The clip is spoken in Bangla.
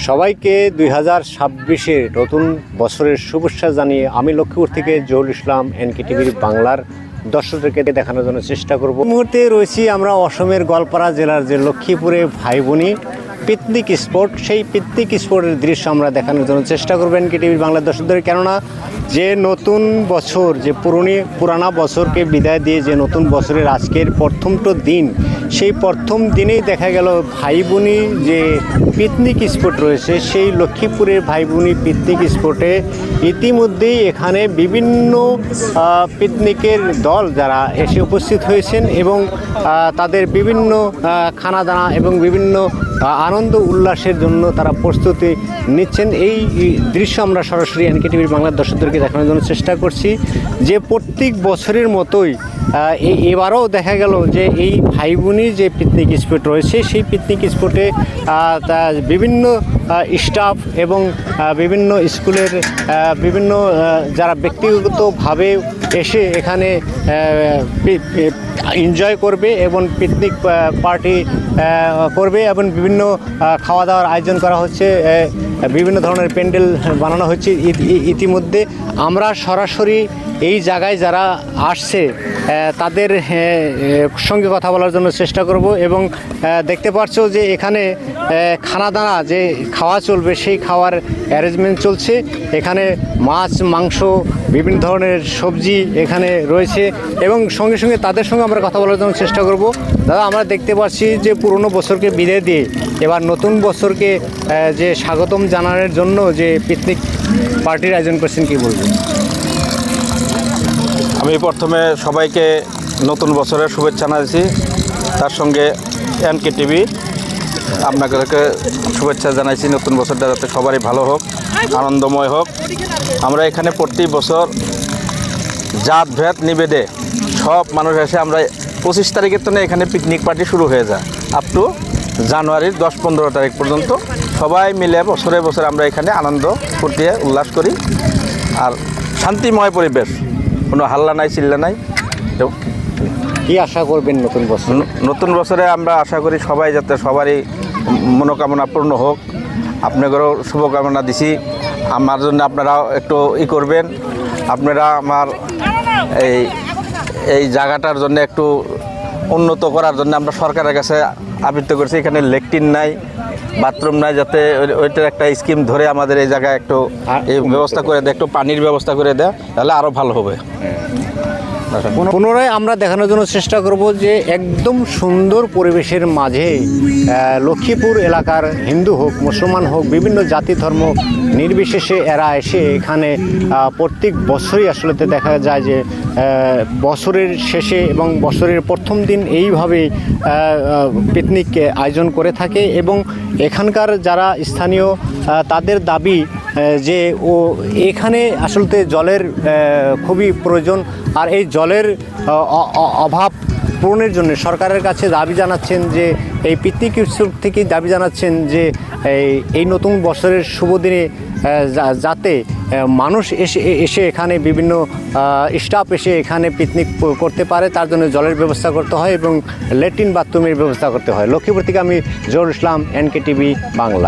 সবাইকে দুই হাজার ছাব্বিশের নতুন বছরের শুভেচ্ছা জানিয়ে আমি লক্ষ্মীপুর থেকে জহুল ইসলাম এনকে টিভির বাংলার দর্শকদেরকে দেখানোর জন্য চেষ্টা করব। মুহূর্তে রয়েছি আমরা অসমের গোয়ালপাড়া জেলার যে লক্ষ্মীপুরে ভাই বোনি পিকনিক স্পট সেই পিকনিক স্পটের দৃশ্য আমরা দেখানোর জন্য চেষ্টা করব এনকে টিভির বাংলার দর্শকদের। কেননা যে নতুন বছর যে পুরনি পুরানা বছরকে বিদায় দিয়ে যে নতুন বছরের আজকের প্রথমটো দিন সেই প্রথম দিনেই দেখা গেল ভাই বোনি যে পিকনিক স্পট রয়েছে সেই লক্ষ্মীপুরের ভাই বোনি পিকনিক স্পটে ইতিমধ্যেই এখানে বিভিন্ন পিকনিকের দল যারা এসে উপস্থিত হয়েছেন এবং তাদের বিভিন্ন আহ, খানাদানা এবং বিভিন্ন আনন্দ উল্লাসের জন্য তারা প্রস্তুতি নিচ্ছেন। এই দৃশ্য আমরা সরাসরি এনকে টিভির বাংলার দর্শকদেরকে দেখানোর জন্য চেষ্টা করছি। যে প্রত্যেক বছরের মতোই এবারও দেখা গেল যে এই ভাই যে পিকনিক স্পট রয়েছে, সেই পিকনিক স্পটে বিভিন্ন স্টাফ এবং বিভিন্ন স্কুলের বিভিন্ন যারা ব্যক্তিগতভাবে এসে এখানে এনজয় করবে এবং পিকনিক পার্টি করবে এবং বিভিন্ন খাওয়া দাওয়ার আয়োজন করা হচ্ছে বিভিন্ন ধরনের প্যান্ডেল বানানো হচ্ছে। ইতি- ইতিমধ্যে আমরা সরাসরি এই জায়গায় যারা আসছে তাদের সঙ্গে কথা বলার জন্য চেষ্টা করব এবং দেখতে পাচ্ছ যে এখানে খানাদানা যে খাওয়া চলবে, সেই খাওয়ার অ্যারেঞ্জমেন্ট চলছে। এখানে মাছ, মাংস, বিভিন্ন ধরনের সবজি এখানে রয়েছে এবং সঙ্গে সঙ্গে তাদের সঙ্গে আমরা কথা বলার জন্য চেষ্টা করব। দাদা, আমরা দেখতে পাচ্ছি যে পুরনো বছরকে বিদায় দিয়ে এবার নতুন বছরকে যে স্বাগতম জানানোর জন্য যে পিকনিক পার্টির আয়োজন করছেন, কি বলবেন? আমি প্রথমে সবাইকে নতুন বছরের শুভেচ্ছা জানাচ্ছি। তার সঙ্গে এনকে টিভি আপনাদেরকে শুভেচ্ছা জানাইছি নতুন বছরটা যাতে সবারই ভালো হোক, আনন্দময় হোক। আমরা এখানে প্রতি বছর জাত, ভেদ, নিবেদে সব মানুষ এসে আমরা পঁচিশ তারিখের তো এখানে পিকনিক পার্টি শুরু হয়ে যায়। আপ টু জানুয়ারির দশ পনেরো তারিখ পর্যন্ত সবাই মিলে বছরে বছরে আমরা এখানে আনন্দ ফুর্তি উল্লাস করি। আর শান্তিময় পরিবেশ কোনো হাল্লা নাই চিল্লা নাই। কি আশা করবেন নতুন বছর? নতুন বছরে আমরা আশা করি সবাই যাতে সবারই মনোকামনা পূর্ণ হোক। আপনাদেরও শুভকামনা দিছি। আমার জন্য আপনারাও একটু ই করবেন। আপনারা আমার এই এই জায়গাটার জন্য একটু উন্নত করার জন্য আমরা সরকারের কাছে আবৃত্ত করছি। এখানে লেকটিন নাই বাথরুম নাই যাতে ওই- ওইটার একটা স্কিম ধরে আমাদের এই জায়গায় একটু ব্যবস্থা করে দেয় একটু পানির ব্যবস্থা করে দেয় তাহলে আরও ভালো হবে। পুনরায় আমরা দেখানোর জন্য চেষ্টা করব যে একদম সুন্দর পরিবেশের মাঝে লক্ষ্মীপুর এলাকার হিন্দু হোক, মুসলমান হোক, বিভিন্ন জাতি, ধর্ম নির্বিশেষে এরা এসে এখানে প্রত্যেক বছরই আসলে দেখা যায় যে বছরের শেষে এবং বছরের প্রথম দিন এইভাবে পিকনিক আয়োজন করে থাকে এবং এখানকার যারা স্থানীয় তাদের দাবি যে ও এখানে আসলতে জলের খুবই প্রয়োজন আর এই জলের অভাব পূরণের জন্য সরকারের কাছে দাবি জানাচ্ছেন যে, এই পিকনিক উৎসব থেকেই দাবি জানাচ্ছেন যে, এই নতুন বছরের শুভ দিনে যাতে মানুষ এসে এসে এখানে বিভিন্ন স্টাফ এসে এখানে পিকনিক করতে পারে, তার জন্য জলের ব্যবস্থা করতে হয় এবং ল্যাট্রিন বাথরুমের ব্যবস্থা করতে হয়। লক্ষ্মীপুর থেকে আমি জহুর ইসলাম এনকে টিভি বাংলা।